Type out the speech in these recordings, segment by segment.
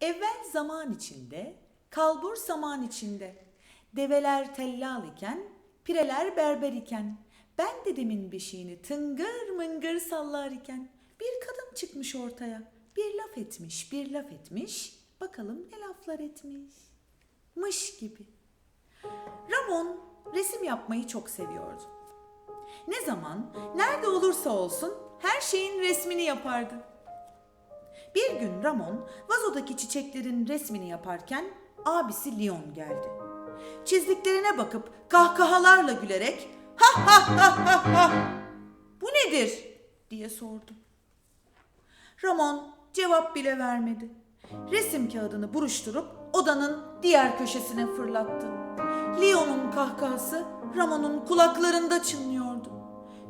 Evvel zaman içinde, kalbur zaman içinde. Develer tellal iken, pireler berber iken. Ben dedemin beşiğini tıngır mıngır sallar iken. Bir kadın çıkmış ortaya. Bir laf etmiş, bir laf etmiş. Bakalım ne laflar etmiş. Mış gibi. Ramon resim yapmayı çok seviyordu. Ne zaman, nerede olursa olsun her şeyin resmini yapardı. Bir gün Ramon vazodaki çiçeklerin resmini yaparken abisi Leon geldi. Çizdiklerine bakıp kahkahalarla gülerek ha ha ha ha ha bu nedir diye sordu. Ramon cevap bile vermedi. Resim kağıdını buruşturup odanın diğer köşesine fırlattı. Leon'un kahkahası Ramon'un kulaklarında çınlıyordu.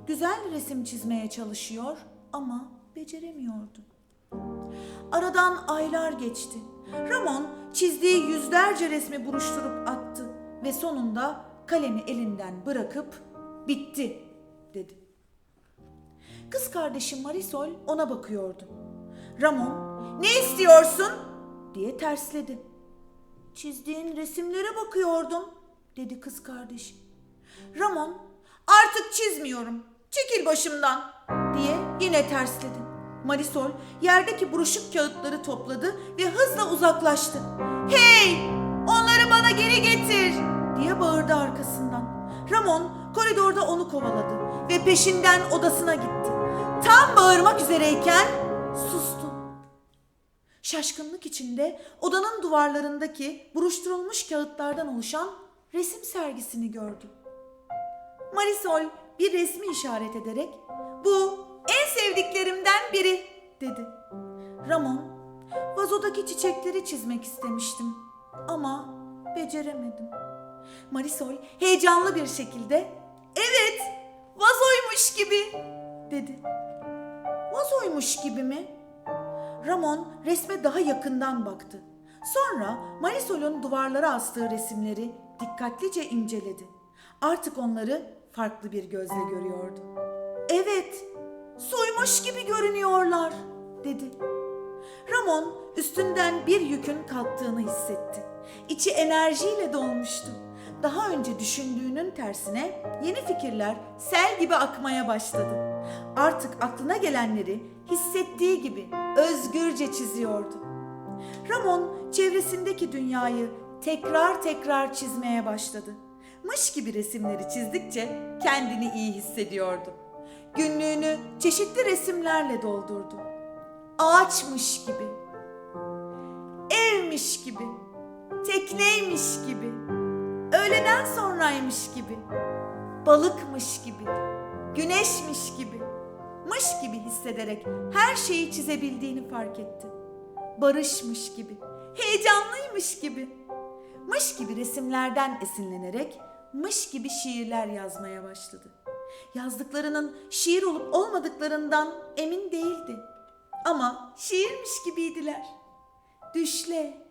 Güzel resim çizmeye çalışıyor ama beceremiyordu. Aradan aylar geçti. Ramon çizdiği yüzlerce resmi buruşturup attı ve sonunda kalemi elinden bırakıp bitti dedi. Kız kardeşi Marisol ona bakıyordu. Ramon ne istiyorsun diye tersledi. Çizdiğin resimlere bakıyordum dedi kız kardeşi. Ramon artık çizmiyorum çekil başımdan diye yine tersledi. Marisol yerdeki buruşuk kağıtları topladı ve hızla uzaklaştı. Hey onları bana geri getir diye bağırdı arkasından. Ramon koridorda onu kovaladı ve peşinden odasına gitti. Tam bağırmak üzereyken sustu. Şaşkınlık içinde odanın duvarlarındaki buruşturulmuş kağıtlardan oluşan resim sergisini gördü. Marisol bir resmi işaret ederek bu sevdiklerimden biri dedi. Ramon vazodaki çiçekleri çizmek istemiştim ama beceremedim. Marisol heyecanlı bir şekilde evet vazoymuş gibi dedi. Vazoymuş gibi mi? Ramon resme daha yakından baktı. Sonra Marisol'un duvarlara astığı resimleri dikkatlice inceledi. Artık onları farklı bir gözle görüyordu. Evet, suymuş gibi görünüyorlar, dedi. Ramon üstünden bir yükün kalktığını hissetti. İçi enerjiyle dolmuştu. Daha önce düşündüğünün tersine yeni fikirler sel gibi akmaya başladı. Artık aklına gelenleri hissettiği gibi özgürce çiziyordu. Ramon çevresindeki dünyayı tekrar tekrar çizmeye başladı. Mış gibi resimleri çizdikçe kendini iyi hissediyordu. Günlüğünü çeşitli resimlerle doldurdu. Ağaçmış gibi, evmiş gibi, tekneymiş gibi, öğleden sonraymış gibi, balıkmış gibi, güneşmiş gibi, mış gibi hissederek her şeyi çizebildiğini fark etti. Barışmış gibi, heyecanlıymış gibi, mış gibi resimlerden esinlenerek mış gibi şiirler yazmaya başladı. Yazdıklarının şiir olup olmadıklarından emin değildi. Ama şiirmiş gibiydiler. Düşle,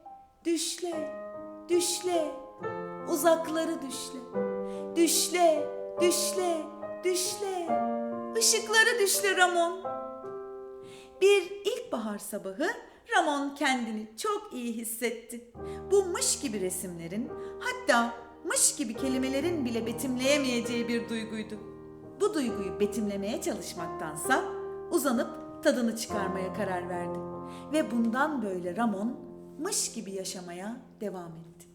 düşle, düşle, uzakları düşle. Düşle, düşle, düşle, ışıkları düşle Ramon. Bir ilkbahar sabahı Ramon kendini çok iyi hissetti. Bu mış gibi resimlerin hatta mış gibi kelimelerin bile betimleyemeyeceği bir duyguydu. Bu duyguyu betimlemeye çalışmaktansa uzanıp tadını çıkarmaya karar verdi. Ve bundan böyle Ramon mış gibi yaşamaya devam etti.